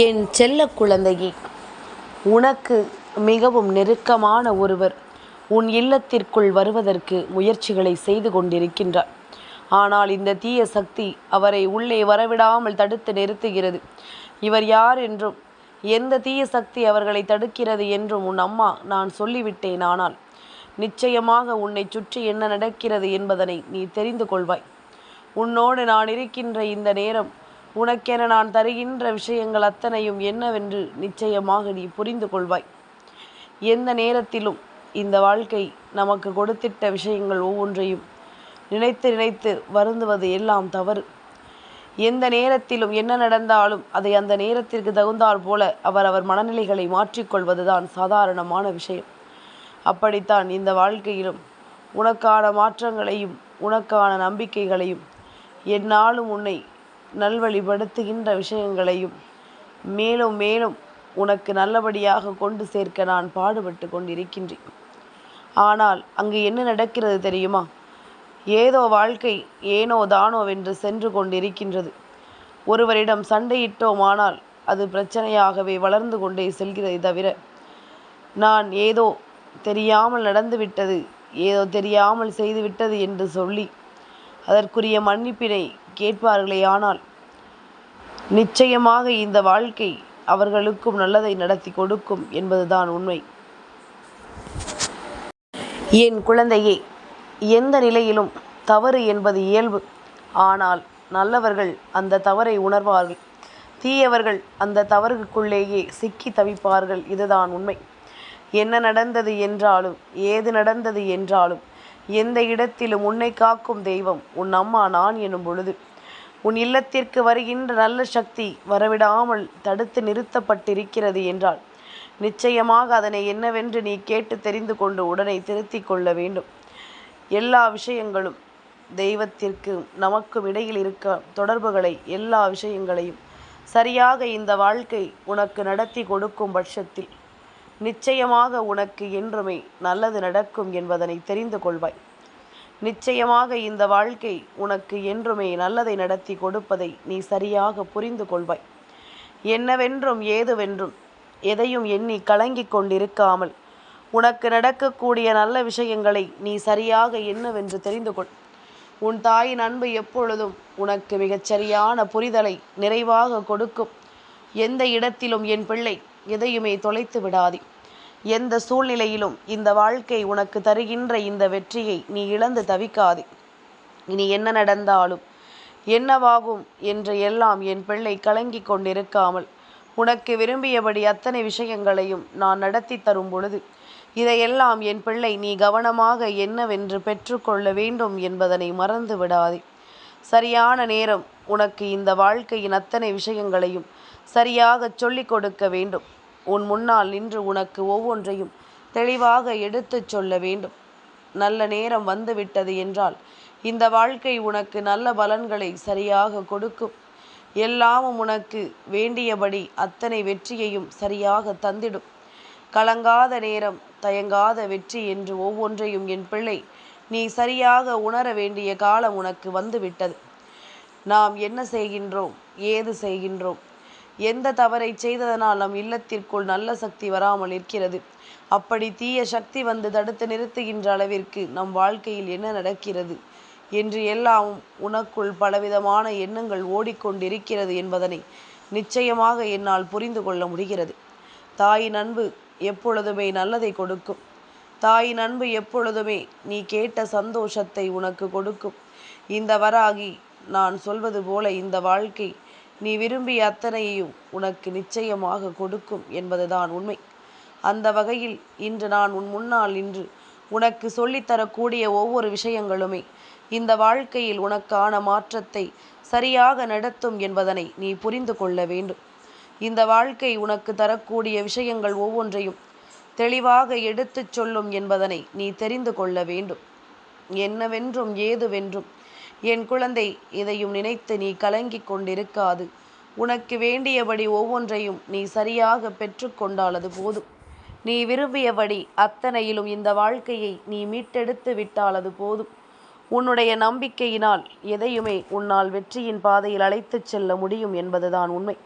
என் செல்ல குழந்தையே உனக்கு மிகவும் நெருக்கமான ஒருவர் உன் இல்லத்திற்குள் வருவதற்கு முயற்சிகளை செய்து கொண்டிருக்கின்றார். ஆனால் இந்த தீய சக்தி அவரை உள்ளே வரவிடாமல் தடுத்து நிறுத்துகிறது. இவர் யார் என்றும் எந்த தீய சக்தி அவர்களை தடுக்கிறது என்றும் உன் அம்மா நான் சொல்லிவிட்டேன் ஆனால் நிச்சயமாக உன்னை சுற்றி என்ன நடக்கிறது என்பதனை நீ தெரிந்து கொள்வாய். உன்னோடு நான் இருக்கின்ற இந்த நேரம் உனக்கென நான் தருகின்ற விஷயங்கள் அத்தனையும் என்னவென்று நிச்சயமாக நீ புரிந்து கொள்வாய். எந்த நேரத்திலும் இந்த வாழ்க்கை நமக்கு கொடுத்திட்ட விஷயங்கள் ஒவ்வொன்றையும் நினைத்து நினைத்து வருந்துவது எல்லாம் தவறு. எந்த நேரத்திலும் என்ன நடந்தாலும் அதை அந்த நேரத்திற்கு தகுந்தாற் போல அவர் அவர் மனநிலைகளை மாற்றிக்கொள்வதுதான் சாதாரணமான விஷயம். அப்படித்தான் இந்த வாழ்க்கையிலும் உனக்கான மாற்றங்களையும் உனக்கான நம்பிக்கைகளையும் என்னாலும் உன்னை நல்வழிப்படுத்துகின்ற விஷயங்களையும் மேலும் மேலும் உனக்கு நல்லபடியாக கொண்டு சேர்க்க நான் பாடுபட்டு கொண்டிருக்கின்றேன். ஆனால் அங்கு என்ன நடக்கிறது தெரியுமா? ஏதோ வாழ்க்கை ஏனோ தானோவென்று சென்று கொண்டிருக்கின்றது. ஒருவரிடம் சண்டையிட்டோமானால் அது பிரச்சனையாகவே வளர்ந்து கொண்டே செல்கிறதை தவிர நான் ஏதோ தெரியாமல் நடந்துவிட்டது ஏதோ தெரியாமல் செய்துவிட்டது என்று சொல்லி அதற்குரிய மன்னிப்பினை கேட்பார்களே ஆனால் நிச்சயமாக இந்த வாழ்க்கை அவர்களுக்கும் நல்லதை நடத்தி கொடுக்கும் என்பதுதான் உண்மை. என் குழந்தையே எந்த நிலையிலும் தவறு என்பது இயல்பு. ஆனால் நல்லவர்கள் அந்த தவறை உணர்வார்கள். தீயவர்கள் அந்த தவறுக்குள்ளேயே சிக்கி தவிப்பார்கள். இதுதான் உண்மை. என்ன நடந்தது என்றாலும் ஏது நடந்தது என்றாலும் எந்த இடத்திலும் உன்னை காக்கும் தெய்வம் உன் அம்மா நான் எனும் பொழுது. உன் இல்லத்திற்கு வருகின்ற நல்ல சக்தி வரவிடாமல் தடுத்து நிறுத்தப்பட்டிருக்கிறது என்றால் நிச்சயமாக அதனை என்னவென்று நீ கேட்டு தெரிந்து கொண்டு உடனே திருத்தி கொள்ள வேண்டும். எல்லா விஷயங்களும் தெய்வத்திற்கு நமக்கும் இடையில் இருக்க தொடர்புகளை எல்லா விஷயங்களையும் சரியாக இந்த வாழ்க்கை உனக்கு நடத்தி கொடுக்கும் பட்சத்தில். நிச்சயமாக உனக்கு என்றுமே நல்லது நடக்கும் என்பதனை தெரிந்து கொள்வாய். நிச்சயமாக இந்த வாழ்க்கை உனக்கு என்றுமே நல்லதை நடத்தி கொடுப்பதை நீ சரியாக புரிந்து கொள்வாய். என்னவென்றும் ஏதுவென்றும் எதையும் எண்ணி கலங்கிக் கொண்டிருக்காமல் உனக்கு நடக்கக்கூடிய நல்ல விஷயங்களை நீ சரியாக என்னவென்று தெரிந்து கொள். உன் தாயின் அன்பு எப்பொழுதும் உனக்கு மிகச்சரியான புரிதலை நிறைவாக கொடுக்கும். எந்த இடத்திலும் என் பிள்ளை எதையுமே தொலைத்து விடாதே. எந்த சூழ்நிலையிலும் இந்த வாழ்க்கை உனக்கு தருகின்ற இந்த வெற்றியை நீ இழந்து தவிக்காதே. இனி என்ன நடந்தாலும் என்னவாகும் என்று எல்லாம் என் பிள்ளை கலங்கி கொண்டிருக்காமல் உனக்கு விரும்பியபடி அத்தனை விஷயங்களையும் நான் நடத்தி தரும் பொழுது இதையெல்லாம் என் பிள்ளை நீ கவனமாக என்னவென்று பெற்றுக்கொள்ள வேண்டும் என்பதனை மறந்து விடாதே. சரியான நேரம் உனக்கு இந்த வாழ்க்கையின் அத்தனை விஷயங்களையும் சரியாக சொல்லிக் கொடுக்க வேண்டும். உன் முன்னால் நின்று உனக்கு ஒவ்வொன்றையும் தெளிவாக எடுத்துச் சொல்ல வேண்டும். நல்ல நேரம் வந்துவிட்டது என்றால் இந்த வாழ்க்கை உனக்கு நல்ல பலன்களை சரியாக கொடுக்கும். எல்லாமும் உனக்கு வேண்டியபடி அத்தனை வெற்றியையும் சரியாக தந்திடும். கலங்காத நேரம் தயங்காத வெற்றி என்று ஒவ்வொன்றையும் என் பிள்ளை நீ சரியாக உணர வேண்டிய காலம் உனக்கு வந்துவிட்டது. நாம் என்ன செய்கின்றோம்? ஏது செய்கின்றோம்? எந்த தவறை செய்ததனால் நம் இல்லத்திற்குள் நல்ல சக்தி வராமல் இருக்கிறது அப்படி தீய சக்தி வந்து தடுத்து நிறுத்துகின்ற அளவிற்கு நம் வாழ்க்கையில் என்ன நடக்கிறது? என்று எல்லாம் உனக்குள் பலவிதமான எண்ணங்கள் ஓடிக்கொண்டிருக்கிறது என்பதனை நிச்சயமாக என்னால் புரிந்து கொள்ள முடிகிறது. தாயின் அன்பு எப்பொழுதுமே நல்லதை கொடுக்கும். தாயின் அன்பு எப்பொழுதுமே நீ கேட்ட சந்தோஷத்தை உனக்கு கொடுக்கும். இந்த வராகி நான் சொல்வது போல இந்த வாழ்க்கை நீ விரும்பிய அத்தனையையும் உனக்கு நிச்சயமாக கொடுக்கும் என்பதுதான் உண்மை. அந்த வகையில் இன்று நான் உன் முன்னால் நின்று உனக்கு சொல்லித்தரக்கூடிய ஒவ்வொரு விஷயங்களுமே இந்த வாழ்க்கையில் உனக்கான மாற்றத்தை சரியாக நடத்தும் என்பதனை நீ புரிந்து கொள்ள வேண்டும். இந்த வாழ்க்கை உனக்கு தரக்கூடிய விஷயங்கள் ஒவ்வொன்றையும் தெளிவாக எடுத்துச் சொல்லும் என்பதனை நீ தெரிந்து கொள்ள வேண்டும். என்னவென்றும் ஏதுவென்றும் என் குழந்தை இதையும் நினைத்து நீ கலங்கிக் கொண்டிருக்காது. உனக்கு வேண்டியபடி ஒவ்வொன்றையும் நீ சரியாக பெற்றுக்கொண்டாலது போதும். நீ விரும்பியபடி அத்தனையிலும் இந்த வாழ்க்கையை நீ மீட்டெடுத்து விட்டாலது போதும். உன்னுடைய நம்பிக்கையினால் எதையுமே உன்னால் வெற்றியின் பாதையில் அழைத்துச் செல்ல முடியும் என்பதுதான் உண்மை.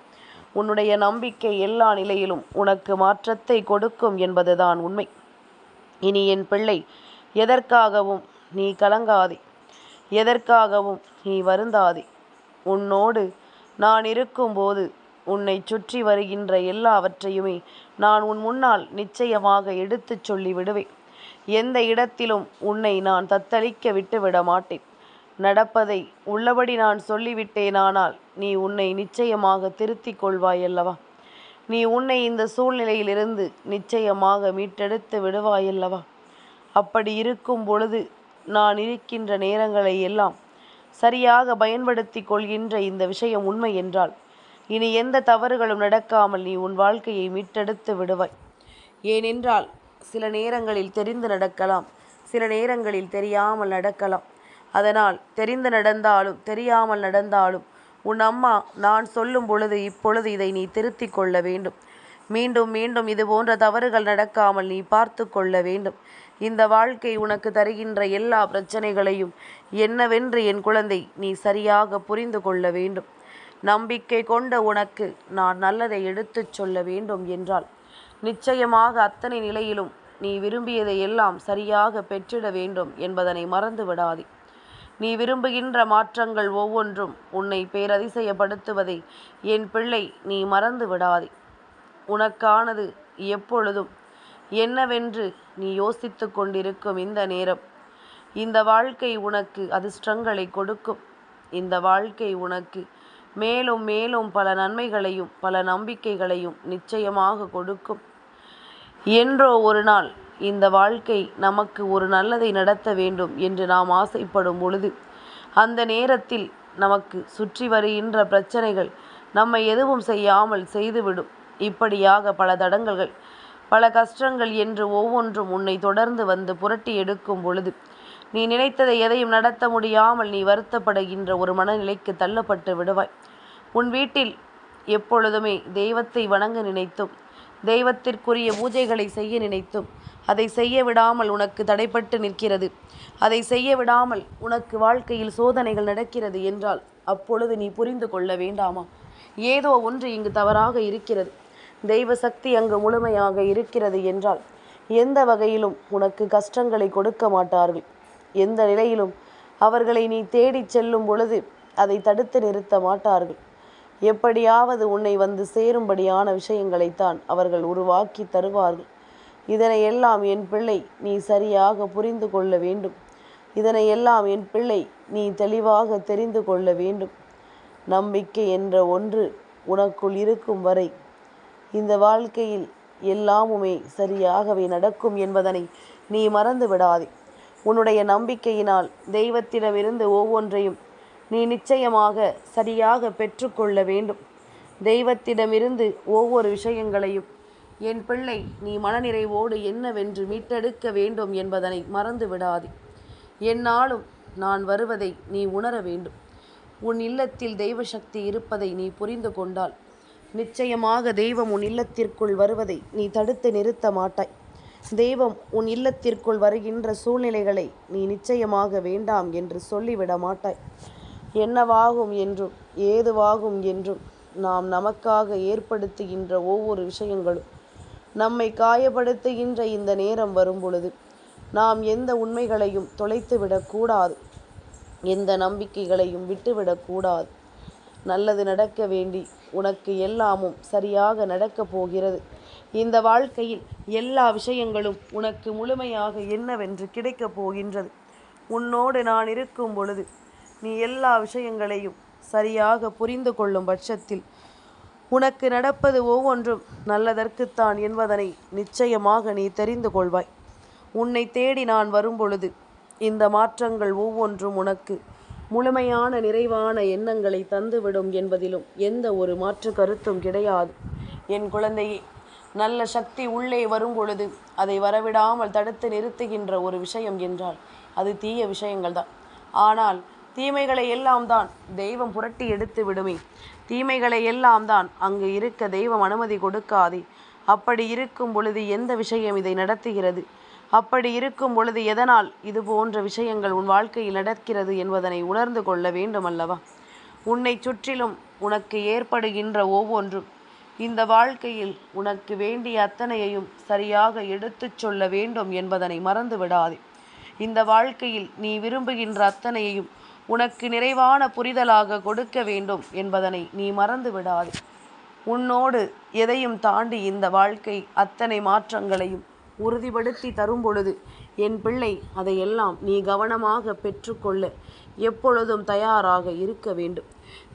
உன்னுடைய நம்பிக்கை எல்லா நிலையிலும் உனக்கு மாற்றத்தை கொடுக்கும் என்பதுதான் உண்மை. இனி என் பிள்ளை எதற்காகவும் நீ கலங்காதே. எதற்காகவும் நீ வருந்தாதே. உன்னோடு நான் இருக்கும்போது உன்னை சுற்றி வருகின்ற எல்லாவற்றையுமே நான் உன் முன்னால் நிச்சயமாக எடுத்துச் சொல்லி விடுவேன் எந்த இடத்திலும் உன்னை நான் தத்தளிக்க விட்டுவிட மாட்டேன். நடப்பதை உள்ளபடி நான் சொல்லிவிட்டேனானால் நீ உன்னை நிச்சயமாக திருத்திக் கொள்வாயல்லவா? நீ உன்னை இந்த சூழ்நிலையிலிருந்து நிச்சயமாக மீட்டெடுத்து விடுவாயல்லவா? அப்படி இருக்கும் பொழுது நான் இருக்கின்ற நேரங்களை எல்லாம் சரியாக பயன்படுத்தி கொள்கின்ற இந்த விஷயம் உண்மை என்றால் இனி எந்த தவறுகளும் நடக்காமல் நீ உன் வாழ்க்கையை மீட்டெடுத்து விடுவாய். ஏனென்றால் சில நேரங்களில் தெரிந்து நடக்கலாம் சில நேரங்களில் தெரியாமல் நடக்கலாம். அதனால் தெரிந்து நடந்தாலும் தெரியாமல் நடந்தாலும் உன் அம்மா நான் சொல்லும் பொழுது இப்பொழுது இதை நீ திருத்திக் கொள்ள வேண்டும். மீண்டும் மீண்டும் இது போன்ற தவறுகள் நடக்காமல் நீ பார்த்து கொள்ள வேண்டும். இந்த வாழ்க்கை உனக்கு தருகின்ற எல்லா பிரச்சனைகளையும் என்னவென்று என் குழந்தை நீ சரியாக புரிந்து கொள்ள வேண்டும். நம்பிக்கை கொண்ட உனக்கு நான் நல்லதை எடுத்துச் சொல்ல வேண்டும் என்றால் நிச்சயமாக அத்தனை நிலையிலும் நீ விரும்பியதை எல்லாம் சரியாக பெற்றிட வேண்டும் என்பதனை மறந்து விடாதே. நீ விரும்புகின்ற மாற்றங்கள் ஒவ்வொன்றும் உன்னை பேரதிசயப்படுத்துவதை என் பிள்ளை நீ மறந்து விடாதே. உனக்கானது எப்பொழுதும் என்னவென்று நீ யோசித்து கொண்டிருக்கும் இந்த நேரம். இந்த வாழ்க்கை உனக்கு அதிர்ஷ்டங்களை கொடுக்கும். இந்த வாழ்க்கை உனக்கு மேலும் மேலும் பல நன்மைகளையும் பல நம்பிக்கைகளையும் நிச்சயமாக கொடுக்கும். என்றோ ஒரு நாள் இந்த வாழ்க்கை நமக்கு ஒரு நல்லதை நடத்த வேண்டும் என்று நாம் ஆசைப்படும் பொழுது அந்த நேரத்தில் நமக்கு சுற்றி வருகின்ற பிரச்சனைகள் நம்மை எதுவும் செய்யாமல் செய்துவிடும். இப்படியாக பல தடங்கல்கள் பல கஷ்டங்கள் என்று ஒவ்வொன்றும் உன்னை தொடர்ந்து வந்து புரட்டி எடுக்கும் பொழுது நீ நினைத்ததை எதையும் நடத்த முடியாமல் நீ வருத்தப்படுகின்ற ஒரு மனநிலைக்கு தள்ளப்பட்டு விடுவாய். உன் வீட்டில் எப்பொழுதுமே தெய்வத்தை வணங்க நினைத்தும் தெய்வத்திற்குரிய பூஜைகளை செய்ய நினைத்தும் அதை செய்ய விடாமல் உனக்கு தடைப்பட்டு நிற்கிறது. அதை செய்ய விடாமல் உனக்கு வாழ்க்கையில் சோதனைகள் நடக்கிறது என்றால் அப்பொழுது நீ புரிந்து கொள்ள வேண்டாமா? ஏதோ ஒன்று இங்கு தவறாக இருக்கிறது. தெய்வ சக்தி அங்கு முழுமையாக இருக்கிறது என்றால் எந்த வகையிலும் உனக்கு கஷ்டங்களை கொடுக்க மாட்டார்கள். எந்த நிலையிலும் அவர்களை நீ தேடிச் செல்லும் பொழுது அதை தடுத்து நிறுத்த மாட்டார்கள். எப்படியாவது உன்னை வந்து சேரும்படியான விஷயங்களைத்தான் அவர்கள் உருவாக்கி தருவார்கள். இதனை எல்லாம் என் பிள்ளை நீ சரியாக புரிந்து கொள்ள வேண்டும். இதனை எல்லாம் என் பிள்ளை நீ தெளிவாக தெரிந்து கொள்ள வேண்டும். நம்பிக்கை என்ற ஒன்று உனக்குள் இருக்கும் வரை இந்த வாழ்க்கையில் எல்லாமுமே சரியாகவே நடக்கும் என்பதனை நீ மறந்து விடாதே உன்னுடைய நம்பிக்கையினால் தெய்வத்திடமிருந்து ஒவ்வொன்றையும் நீ நிச்சயமாக சரியாக பெற்றுக்கொள்ள வேண்டும். தெய்வத்திடமிருந்து ஒவ்வொரு விஷயங்களையும் என் பிள்ளை நீ மனநிறைவோடு என்னவென்று மீட்டெடுக்க வேண்டும் என்பதனை மறந்து விடாதே என்னாலும் நான் வருவதை நீ உணர வேண்டும். உன் இல்லத்தில் தெய்வ சக்தி இருப்பதை நீ புரிந்து கொண்டால் நிச்சயமாக தெய்வம் உன் இல்லத்திற்குள் வருவதை நீ தடுத்து நிறுத்த மாட்டாய். தெய்வம் உன் இல்லத்திற்குள் வருகின்ற சூழ்நிலைகளை நீ நிச்சயமாக வேண்டாம் என்று சொல்லிவிட மாட்டாய். என்னவாகும் என்றும் ஏதுவாகும் என்றும் நாம் நமக்காக ஏற்படுத்துகின்ற ஒவ்வொரு விஷயங்களும் நம்மை காயப்படுத்துகின்ற இந்த நேரம் வரும் பொழுது நாம் எந்த உண்மைகளையும் தொலைத்துவிடக்கூடாது எந்த நம்பிக்கைகளையும் விட்டுவிடக்கூடாது நல்லது நடக்க வேண்டி உனக்கு எல்லாமும் சரியாக நடக்கப் போகிறது. இந்த வாழ்க்கையில் எல்லா விஷயங்களும் உனக்கு முழுமையாக என்னவென்று கிடைக்கப் போகின்றது. உன்னோடு நான் இருக்கும் பொழுது நீ எல்லா விஷயங்களையும் சரியாக புரிந்து கொள்ளும் பட்சத்தில் உனக்கு நடப்பது ஒவ்வொன்றும் நல்லதற்குத்தான் என்பதனை நிச்சயமாக நீ தெரிந்து கொள்வாய். உன்னை தேடி நான் வரும்பொழுது இந்த மாற்றங்கள் ஒவ்வொன்றும் உனக்கு முழுமையான நிறைவான எண்ணங்களை தந்துவிடும் என்பதிலும் எந்த ஒரு மாற்று கருத்தும் கிடையாது. என் குழந்தையே நல்ல சக்தி உள்ளே வரும் பொழுது அதை வரவிடாமல் தடுத்து நிறுத்துகின்ற ஒரு விஷயம் என்றால் அது தீய விஷயங்கள் தான் ஆனால் தீமைகளை எல்லாம் தான் தெய்வம் புரட்டி எடுத்து விடுமே. தீமைகளை எல்லாம் தான் அங்கு இருக்க தெய்வம் அனுமதி கொடுக்காதே. அப்படி இருக்கும் பொழுது எந்த விஷயம் இதை நடத்துகிறது? அப்படி இருக்கும் பொழுது எதனால் இது போன்ற விஷயங்கள் உன் வாழ்க்கையில் நடக்கிறது என்பதனை உணர்ந்து கொள்ள வேண்டும் அல்லவா உன்னை சுற்றிலும் உனக்கு ஏற்படுகின்ற ஒவ்வொன்றும் இந்த வாழ்க்கையில் உனக்கு வேண்டிய அத்தனையையும் சரியாக எடுத்துச் சொல்ல வேண்டும் என்பதனை மறந்து விடாதே. இந்த வாழ்க்கையில் நீ விரும்புகின்ற அத்தனையையும் உனக்கு நிறைவான புரிதலாக கொடுக்க வேண்டும் என்பதனை நீ மறந்து விடாதே. உன்னோடு எதையும் தாண்டி இந்த வாழ்க்கை அத்தனை மாற்றங்களையும் உறுதிப்படுத்தி தரும் பொழுது என் பிள்ளை அதையெல்லாம் நீ கவனமாக பெற்றுக்கொள்ள. எப்பொழுதும் தயாராக இருக்க வேண்டும்.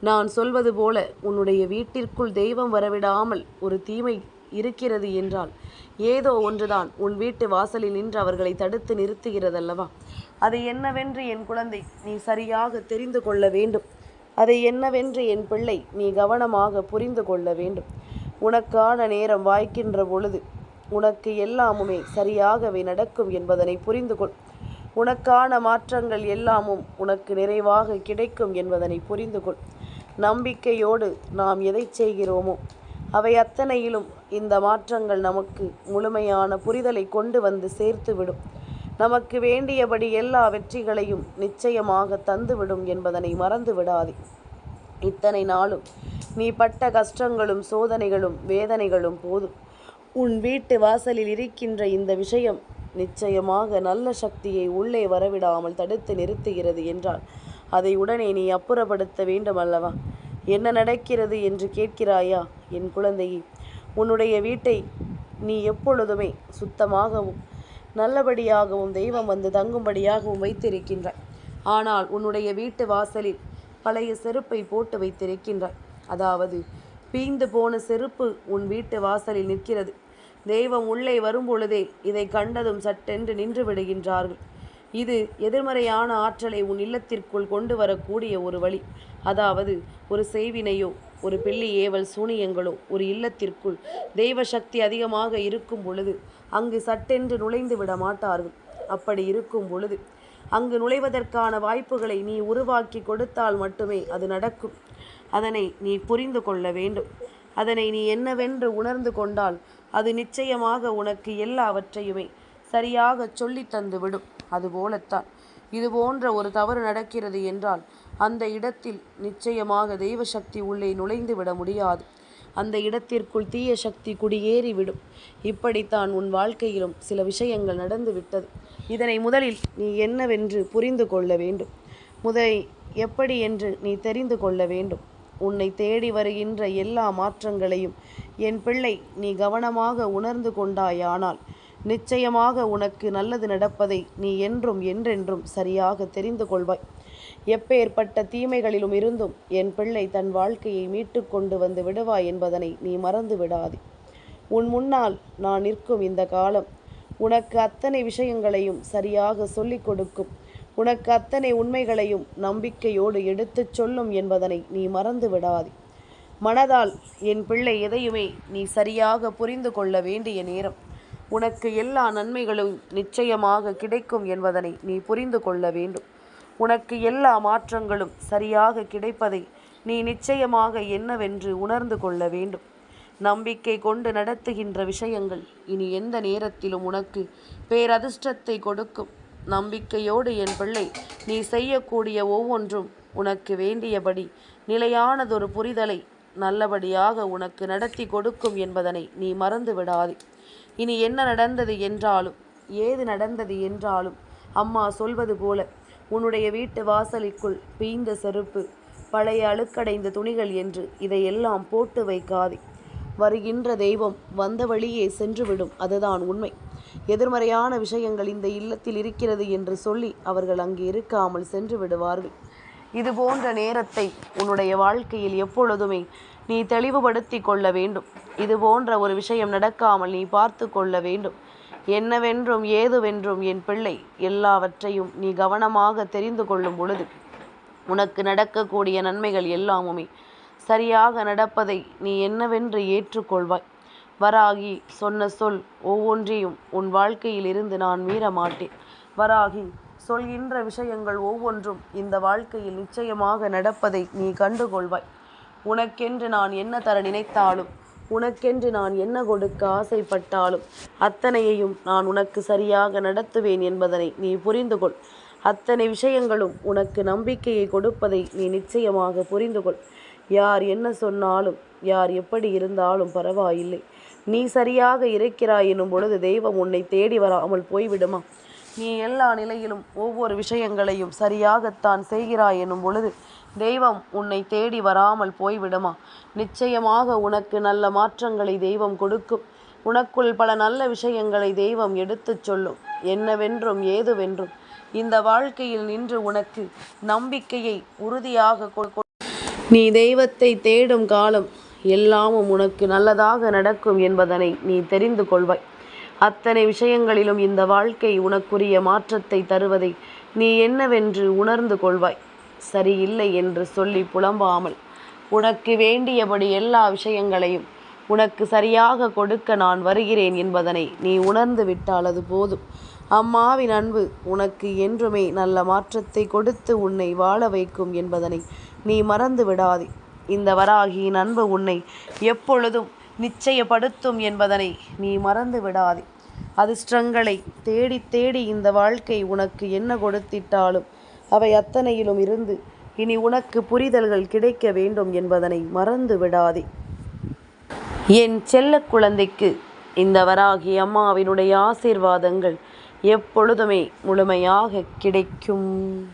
நான் சொல்வது போல உன்னுடைய வீட்டிற்குள் தெய்வம் வரவிடாமல் ஒரு தீமை இருக்கிறது என்றால் ஏதோ ஒன்றுதான் உன் வீட்டு வாசலில் நின்று அவர்களை தடுத்து நிறுத்துகிறதல்லவா? அது என்னவென்று என் குழந்தை நீ சரியாக தெரிந்து கொள்ள வேண்டும். அதை என்னவென்று என் பிள்ளை நீ கவனமாக புரிந்து கொள்ள வேண்டும். உனக்கான நேரம் வாய்க்கின்ற பொழுது உனக்கு எல்லாமுமே சரியாகவே நடக்கும் என்பதனை புரிந்து கொள் உனக்கான மாற்றங்கள் எல்லாமும் உனக்கு நிறைவாக கிடைக்கும் என்பதனை புரிந்து கொள் நம்பிக்கையோடு நாம் எதை செய்கிறோமோ அவை அத்தனையிலும் இந்த மாற்றங்கள் நமக்கு முழுமையான புரிதலை கொண்டு வந்து சேர்த்துவிடும். நமக்கு வேண்டியபடி எல்லா வெற்றிகளையும் நிச்சயமாக தந்துவிடும் என்பதனை மறந்து விடாதே இத்தனை நாளும் நீ பட்ட கஷ்டங்களும் சோதனைகளும் வேதனைகளும் போதும். உன் வீட்டு வாசலில் இருக்கின்ற இந்த விஷயம் நிச்சயமாக நல்ல சக்தியை உள்ளே வரவிடாமல் தடுத்து நிறுத்துகிறது என்றால் அதை உடனே நீ அப்புறப்படுத்த வேண்டும் அல்லவா என்ன நடக்கிறது என்று கேட்கிறாயா என் குழந்தையே? உன்னுடைய வீட்டை நீ எப்பொழுதுமே சுத்தமாகவும் நல்லபடியாகவும் தெய்வம் வந்து தங்கும்படியாகவும் வைத்திருக்கின்றாய். ஆனால் உன்னுடைய வீட்டு வாசலில் பழைய செருப்பை போட்டு வைத்திருக்கின்றாய். அதாவது பீந்து போன செருப்பு உன் வீட்டு வாசலில் நிற்கிறது. தெய்வம் உள்ளே வரும்பொழுதே இதை கண்டதும் சட்டென்று நின்று விடுகின்றார்கள். இது எதிர்மறையான ஆற்றலை உன் இல்லத்திற்குள் கொண்டு வரக்கூடிய ஒரு வழி. அதாவது ஒரு செய்வினையோ ஒரு பிள்ளி ஏவல் சூனியங்களோ ஒரு இல்லத்திற்குள் தெய்வ சக்தி அதிகமாக இருக்கும் பொழுது அங்கு சட்டென்று நுழைந்து விட மாட்டார்கள். அப்படி இருக்கும் பொழுது அங்கு நுழைவதற்கான வாய்ப்புகளை நீ உருவாக்கி கொடுத்தால் மட்டுமே அது நடக்கும். அதனை நீ புரிந்து கொள்ள வேண்டும். அதனை நீ என்னவென்று உணர்ந்து கொண்டால் அது நிச்சயமாக உனக்கு எல்லாவற்றையுமே சரியாக சொல்லி தந்துவிடும். அதுபோலத்தான் இது போன்ற ஒரு தவறு நடக்கிறது என்றால் அந்த இடத்தில் நிச்சயமாக தெய்வ சக்தி உள்ளே நுழைந்து விட முடியாது. அந்த இடத்திற்குள் தீய சக்தி குடியேறிவிடும். இப்படித்தான் உன் வாழ்க்கையிலும் சில விஷயங்கள் நடந்து விட்டது இதனை முதலில் நீ என்னவென்று புரிந்து கொள்ள வேண்டும். முதலை எப்படி என்று நீ தெரிந்து கொள்ள வேண்டும். உன்னை தேடி வருகின்ற எல்லா மாற்றங்களையும் என் பிள்ளை நீ கவனமாக உணர்ந்து கொண்டாயானால் நிச்சயமாக உனக்கு நல்லது நடப்பதை நீ என்றும் என்றென்றும் சரியாக தெரிந்து கொள்வாய். எப்பேற்பட்ட தீமைகளிலும் இருந்தும் என் பிள்ளை தன் வாழ்க்கையை மீட்டு கொண்டு வந்து விடுவாய் என்பதனை நீ மறந்து விடாதே. உன் முன்னால் நான் நிற்கும் இந்த காலம் உனக்கு அத்தனை விஷயங்களையும் சரியாக சொல்லிக் கொடுக்கும். உனக்கு அத்தனை உண்மைகளையும் நம்பிக்கையோடு எடுத்துச் சொல்லும் என்பதனை நீ மறந்து விடாதே. மனதால் என் பிள்ளை எதையுமே நீ சரியாக புரிந்து கொள்ள வேண்டிய நேரம். உனக்கு எல்லா நன்மைகளும் நிச்சயமாக கிடைக்கும் என்பதனை நீ புரிந்து கொள்ள வேண்டும். உனக்கு எல்லா மாற்றங்களும் சரியாக கிடைப்பதை நீ நிச்சயமாக என்னவென்று உணர்ந்து கொள்ள வேண்டும். நம்பிக்கை கொண்டு நடத்துகின்ற விஷயங்கள் இனி எந்த நேரத்திலும் உனக்கு பேரதிர்ஷ்டத்தை கொடுக்கும். நம்பிக்கையோடு என் பிள்ளை நீ செய்யக்கூடிய ஒவ்வொன்றும் உனக்கு வேண்டியபடி. நிலையானதொரு புரிதலை நல்லபடியாக உனக்கு நடத்தி கொடுக்கும் என்பதனை நீ மறந்து விடாதே. இனி என்ன நடந்தது என்றாலும் ஏது நடந்தது என்றாலும் அம்மா சொல்வது போல உன்னுடைய வீட்டு வாசலுக்குள் பீய்ந்த செருப்பு பழைய அழுக்கடைந்த துணிகள் என்று இதையெல்லாம் போட்டு வைக்காதே. வருகின்ற தெய்வம் வந்த வழியே சென்றுவிடும் அதுதான் உண்மை. எதிர்மறையான விஷயங்கள் இந்த இல்லத்தில் இருக்கிறது என்று சொல்லி அவர்கள் அங்கே இருக்காமல் சென்று விடுவார்கள். இது போன்ற நேரத்தை உன்னுடைய வாழ்க்கையில் எப்பொழுதுமே நீ தெளிவுபடுத்தி கொள்ள வேண்டும். இது போன்ற ஒரு விஷயம் நடக்காமல் நீ பார்த்து கொள்ள வேண்டும். என்னவென்றும் ஏதுவென்றும் என் பிள்ளை எல்லாவற்றையும் நீ கவனமாக தெரிந்து கொள்ளும் பொழுது உனக்கு நடக்கக்கூடிய நன்மைகள் எல்லாமுமே சரியாக நடப்பதை நீ என்னவென்று ஏற்றுக்கொள்வாய். வராகி சொன்ன சொல் ஒவ்வொன்றையும் உன் வாழ்க்கையில் இருந்து நான் மீற மாட்டேன். வராகி சொல்கின்ற விஷயங்கள் ஒவ்வொன்றும் இந்த வாழ்க்கையில் நிச்சயமாக நடப்பதை நீ கண்டுகொள்வாய். உனக்கென்று நான் என்ன தர நினைத்தாலும் உனக்கென்று நான் என்ன கொடுக்க ஆசைப்பட்டாலும் அத்தனையையும் நான் உனக்கு சரியாக நடத்துவேன் என்பதனை நீ புரிந்து கொள் அத்தனை விஷயங்களும் உனக்கு நம்பிக்கையை கொடுப்பதை நீ நிச்சயமாக புரிந்து கொள் யார் என்ன சொன்னாலும் யார் எப்படி இருந்தாலும் பரவாயில்லை. நீ சரியாக இருக்கிறாய் எனும் பொழுது தெய்வம் உன்னை தேடி வராமல் போய்விடுமா? நீ எல்லா நிலையிலும் ஒவ்வொரு விஷயங்களையும் சரியாகத்தான் செய்கிறாய் எனும் பொழுது தெய்வம் உன்னை தேடி வராமல் போய்விடுமா? நிச்சயமாக உனக்கு நல்ல மாற்றங்களை தெய்வம் கொடுக்கும். உனக்குள் பல நல்ல விஷயங்களை தெய்வம் எடுத்துச் சொல்லும். என்னவென்றும் ஏதுவென்றும். இந்த வாழ்க்கையில் நின்று உனக்கு நம்பிக்கையை உறுதியாக கொ- நீ தெய்வத்தை தேடும் காலம் எல்லாமும் உனக்கு நல்லதாக நடக்கும் என்பதனை நீ தெரிந்து கொள்வாய். அத்தனை விஷயங்களிலும் இந்த வாழ்க்கை உனக்குரிய மாற்றத்தை தருவதை நீ என்னவென்று உணர்ந்து கொள்வாய். சரியில்லை என்று சொல்லி புலம்பாமல் உனக்கு வேண்டியபடி எல்லா விஷயங்களையும் உனக்கு சரியாக கொடுக்க நான் வருகிறேன் என்பதனை நீ உணர்ந்து விட்டால் அது போதும். அம்மாவின் அன்பு உனக்கு என்றுமே நல்ல மாற்றத்தை கொடுத்து உன்னை வாழ வைக்கும் என்பதனை நீ மறந்து விடாதே. இந்த வராகியின் அன்பு உன்னை எப்பொழுதும் நிச்சயப்படுத்தும் என்பதனை நீ மறந்து விடாதே. அதிர்ஷ்டங்களை தேடி தேடி இந்த வாழ்க்கை உனக்கு என்ன கொடுத்திட்டாலும் அவை அத்தனையிலும் இருந்து இனி உனக்கு புரிதல்கள் கிடைக்க வேண்டும் என்பதனை மறந்து விடாதே. என் செல்ல குழந்தைக்கு இந்த வராகி அம்மாவினுடைய ஆசீர்வாதங்கள் எப்பொழுதுமே முழுமையாக கிடைக்கும்.